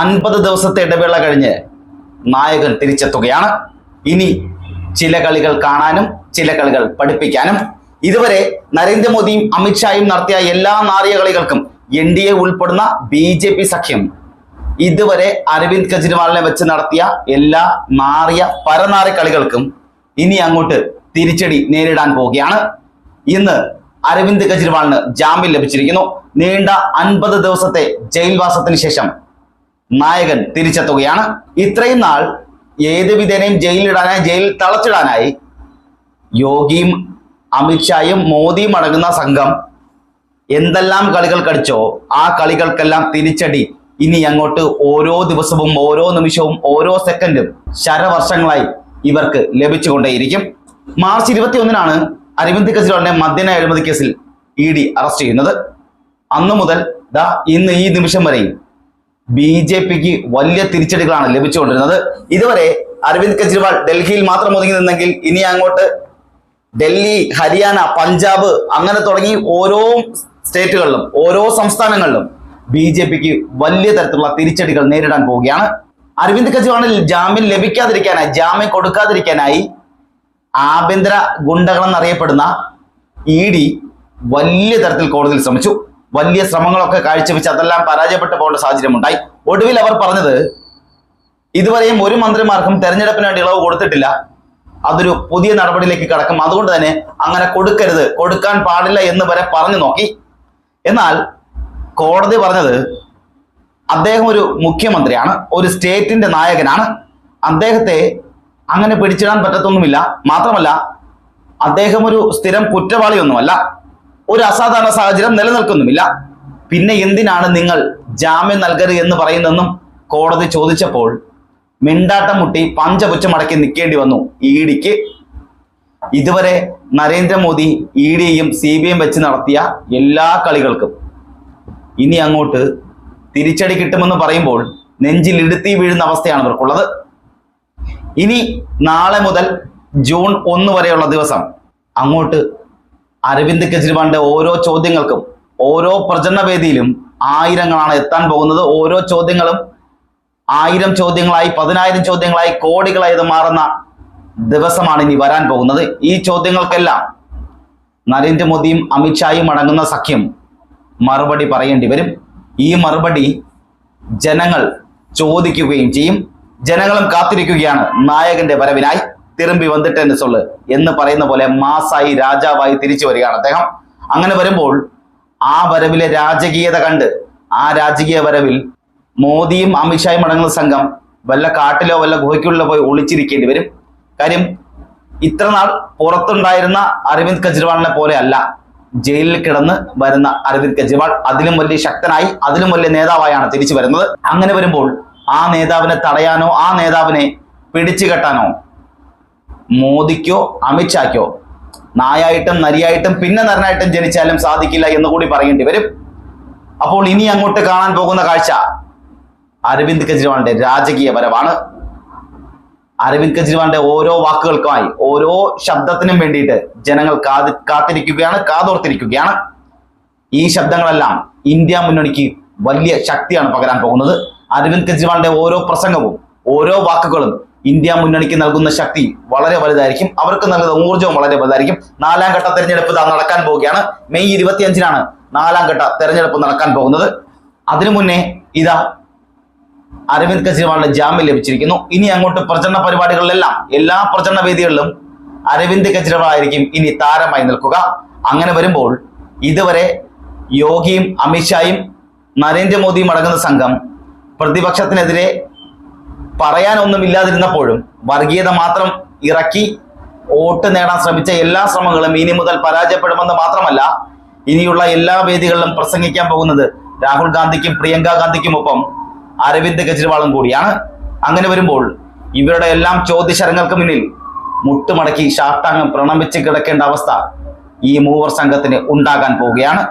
അൻപത് ദിവസത്തെ ഇടവേള കഴിഞ്ഞ് നായകൻ തിരിച്ചെത്തുകയാണ്. ഇനി ചില കളികൾ കാണാനും ചില കളികൾ പഠിപ്പിക്കാനും. ഇതുവരെ നരേന്ദ്രമോദിയും അമിത്ഷായും നടത്തിയ എല്ലാ നാറിയ കളികൾക്കും എൻ ഡി എ ഉൾപ്പെടുന്ന ബി ജെ പി സഖ്യം ഇതുവരെ അരവിന്ദ് കെജ്രിവാളിനെ വെച്ച് നടത്തിയ എല്ലാ നാറിയ പരനാറി കളികൾക്കും ഇനി അങ്ങോട്ട് തിരിച്ചടി നേരിടാൻ പോവുകയാണ്. ഇന്ന് അരവിന്ദ് കെജ്രിവാളിന് ജാമ്യം ലഭിച്ചിരിക്കുന്നു. നീണ്ട അൻപത് ദിവസത്തെ ജയിൽവാസത്തിന് ശേഷം നായകൻ തിരിച്ചെത്തുകയാണ് ഇത്രയും നാൾ ഏത് വിധേനയും ജയിലിടാനായി ജയിലിൽ തളച്ചിടാനായി യോഗിയും അമിത്ഷായും മോദിയും അടങ്ങുന്ന സംഘം എന്തെല്ലാം കളികൾ കളിച്ചോ ആ കളികൾക്കെല്ലാം തിരിച്ചടി. ഇനി അങ്ങോട്ട് ഓരോ ദിവസവും ഓരോ നിമിഷവും ഓരോ സെക്കൻഡും ശരവർഷങ്ങളായി ഇവർക്ക് ലഭിച്ചുകൊണ്ടേയിരിക്കും. മാർച്ച് ഇരുപത്തി ഒന്നിനാണ് അരവിന്ദ് കെജ്രിവാളിനെ മദ്യന അഴിമതി കേസിൽ ഇ ഡി അറസ്റ്റ് ചെയ്യുന്നത്. അന്നു മുതൽ ദാ ഇന്ന് ഈ നിമിഷം വരെയും ബി ജെ പിക്ക് വലിയ തിരിച്ചടികളാണ് ലഭിച്ചുകൊണ്ടിരുന്നത്. ഇതുവരെ അരവിന്ദ് കെജ്രിവാൾ ഡൽഹിയിൽ മാത്രം ഒതുങ്ങി നിന്നെങ്കിൽ ഇനി അങ്ങോട്ട് ഡൽഹി ഹരിയാന പഞ്ചാബ് അങ്ങനെ തുടങ്ങി ഓരോ സ്റ്റേറ്റുകളിലും ഓരോ സംസ്ഥാനങ്ങളിലും ബി ജെ പിക്ക് വലിയ തരത്തിലുള്ള തിരിച്ചടികൾ നേരിടാൻ പോവുകയാണ്. അരവിന്ദ് കെജ്രിവാളിൽ ജാമ്യം ലഭിക്കാതിരിക്കാനായി ജാമ്യം കൊടുക്കാതിരിക്കാനായി ആഭ്യന്തര ഗുണ്ടകളെന്നറിയപ്പെടുന്ന ഇ ഡി വലിയ തരത്തിൽ കോടതിയിൽ ശ്രമിച്ചു. വലിയ ശ്രമങ്ങളൊക്കെ കാഴ്ചവെച്ച് അതെല്ലാം പരാജയപ്പെട്ടു പോകേണ്ട സാഹചര്യമുണ്ടായി. ഒടുവിൽ അവർ പറഞ്ഞത് ഇതുവരെയും ഒരു മന്ത്രിമാർക്കും തെരഞ്ഞെടുപ്പിന് വേണ്ടി ഇളവ് കൊടുത്തിട്ടില്ല. അതൊരു പുതിയ നടപടിയിലേക്ക് കടക്കും. അതുകൊണ്ട് തന്നെ അങ്ങനെ കൊടുക്കരുത്. കൊടുക്കാൻ പാടില്ല എന്ന് വരെ പറഞ്ഞു നോക്കി. എന്നാൽ കോടതി പറഞ്ഞത് അദ്ദേഹം ഒരു മുഖ്യമന്ത്രിയാണ് ഒരു സ്റ്റേറ്റിന്റെ നായകനാണ്. അദ്ദേഹത്തെ അങ്ങനെ പിടിച്ചിടാൻ പറ്റത്തൊന്നുമില്ല. മാത്രമല്ല അദ്ദേഹം ഒരു സ്ഥിരം കുറ്റവാളിയൊന്നുമല്ല. ഒരു അസാധാരണ സാഹചര്യം നിലനിൽക്കുന്നുമില്ല. പിന്നെ എന്തിനാണ് നിങ്ങൾ ജാമ്യം നൽകരുത് എന്ന് പറയുന്നെന്നും കോടതി ചോദിച്ചപ്പോൾ മിണ്ടാട്ടം മുട്ടി പഞ്ചപുച്ച മടക്കി നിൽക്കേണ്ടി വന്നു ഇ ഡിക്ക്. ഇതുവരെ നരേന്ദ്രമോദി ഇ ഡിയും സി ബി ഐയും വെച്ച് നടത്തിയ എല്ലാ കളികൾക്കും ഇനി അങ്ങോട്ട് തിരിച്ചടി കിട്ടുമെന്ന് പറയുമ്പോൾ നെഞ്ചിൽ ഇടുത്തി വീഴുന്ന അവസ്ഥയാണ് ഇവർക്കുള്ളത്. ഇനി നാളെ മുതൽ ജൂൺ ഒന്ന് വരെയുള്ള ദിവസം അങ്ങോട്ട് അരവിന്ദ് കെജ്രിവാളിന്റെ ഓരോ ചോദ്യങ്ങൾക്കും ഓരോ പ്രചരണവേദിയിലും ആയിരങ്ങളാണ് എത്താൻ പോകുന്നത്. ഓരോ ചോദ്യങ്ങളും ആയിരം ചോദ്യങ്ങളായി പതിനായിരം ചോദ്യങ്ങളായി കോടികളായി മാറുന്ന ദിവസമാണ് ഇനി വരാൻ പോകുന്നത്. ഈ ചോദ്യങ്ങൾക്കെല്ലാം നരേന്ദ്രമോദിയും അമിത്ഷായും അടങ്ങുന്ന സഖ്യം മറുപടി പറയേണ്ടി വരും. ഈ മറുപടി ജനങ്ങൾ ചോദിക്കുകയും ചെയ്യും. ജനങ്ങളും കാത്തിരിക്കുകയാണ് നായകന്റെ വരവിനായി. തിരുമ്പി വന്നിട്ട് എന്നെ സൊള്ളു എന്ന് പറയുന്ന പോലെ മാസായി രാജാവായി തിരിച്ചു വരികയാണ് അദ്ദേഹം. അങ്ങനെ വരുമ്പോൾ ആ വരവിലെ രാജകീയത കണ്ട് ആ രാജകീയ വരവിൽ മോദിയും അമിത്ഷായും അടങ്ങുന്ന സംഘം വല്ല കാട്ടിലോ വല്ല ഗുഹയ്ക്കുള്ളിലോ പോയി ഒളിച്ചിരിക്കേണ്ടി വരും. കാര്യം ഇത്ര നാൾ പുറത്തുണ്ടായിരുന്ന അരവിന്ദ് കെജ്രിവാളിനെ പോലെ അല്ല. ജയിലിൽ കിടന്ന് വരുന്ന അരവിന്ദ് കെജ്രിവാൾ അതിലും വലിയ ശക്തനായി അതിലും വലിയ നേതാവായാണ് തിരിച്ചു വരുന്നത്. അങ്ങനെ വരുമ്പോൾ ആ നേതാവിനെ തടയാനോ ആ നേതാവിനെ പിടിച്ചു കെട്ടാനോ മോദിക്കോ അമിത്ഷാക്കോ? നായായിട്ടും നരിയായിട്ടും പിന്നെ നരനായിട്ടും ജനിച്ചാലും സാധിക്കില്ല എന്ന് കൂടി പറയേണ്ടി വരും. അപ്പോൾ ഇനി അങ്ങോട്ട് കാണാൻ പോകുന്ന കാഴ്ച അരവിന്ദ് കെജ്രിവാളിന്റെ രാജകീയ വരവാണ്. അരവിന്ദ് കെജ്രിവാളിന്റെ ഓരോ വാക്കുകൾക്കുമായി ഓരോ ശബ്ദത്തിനും വേണ്ടിയിട്ട് ജനങ്ങൾ കാത് കാത്തിരിക്കുകയാണ് കാതോർത്തിരിക്കുകയാണ്. ഈ ശബ്ദങ്ങളെല്ലാം ഇന്ത്യ മുന്നണിക്ക് വലിയ ശക്തിയാണ് പകരാൻ പോകുന്നത്. അരവിന്ദ് കെജ്രിവാളിന്റെ ഓരോ പ്രസംഗവും ഓരോ വാക്കുകളും ഇന്ത്യ മുന്നണിക്ക് നൽകുന്ന ശക്തി വളരെ വലുതായിരിക്കും. അവർക്ക് നൽകുന്ന ഊർജവും വളരെ വലുതായിരിക്കും. നാലാം ഘട്ട തെരഞ്ഞെടുപ്പ് നടക്കാൻ പോവുകയാണ്. മെയ് ഇരുപത്തിയഞ്ചിനാണ് നാലാം ഘട്ട തെരഞ്ഞെടുപ്പ് നടക്കാൻ പോകുന്നത്. അതിനു മുന്നേ ഇതാ അരവിന്ദ് കെജ്രിവാളിന് ജാമ്യം ലഭിച്ചിരിക്കുന്നു. ഇനി അങ്ങോട്ട് പ്രചരണ പരിപാടികളിലെല്ലാം എല്ലാ പ്രചരണ വേദികളിലും അരവിന്ദ് കെജ്രിവാൾ ആയിരിക്കും ഇനി താരമായി നിൽക്കുക. അങ്ങനെ വരുമ്പോൾ ഇതുവരെ യോഗിയും അമിത്ഷായും നരേന്ദ്രമോദിയും അടങ്ങുന്ന സംഘം പ്രതിപക്ഷത്തിനെതിരെ പറയാനൊന്നും ഇല്ലാതിരുന്നപ്പോഴും വർഗീയത മാത്രം ഇറക്കി വോട്ട് നേടാൻ ശ്രമിച്ച എല്ലാ ശ്രമങ്ങളും ഇനി മുതൽ പരാജയപ്പെടുമെന്ന് മാത്രമല്ല ഇനിയുള്ള എല്ലാ വേദികളിലും പ്രസംഗിക്കാൻ പോകുന്നത് രാഹുൽ ഗാന്ധിക്കും പ്രിയങ്ക ഗാന്ധിക്കും ഒപ്പം അരവിന്ദ് കെജ്രിവാളും കൂടിയാണ്. അങ്ങനെ വരുമ്പോൾ ഇവരുടെ എല്ലാം ചോദ്യശരങ്ങൾക്ക് മുന്നിൽ മുട്ടുമടക്കി ശാഷ്ടാംഗം പ്രണമിച്ച് കിടക്കേണ്ട അവസ്ഥ ഈ മൂവർ സംഘത്തിന് ഉണ്ടാകാൻ പോവുകയാണ്.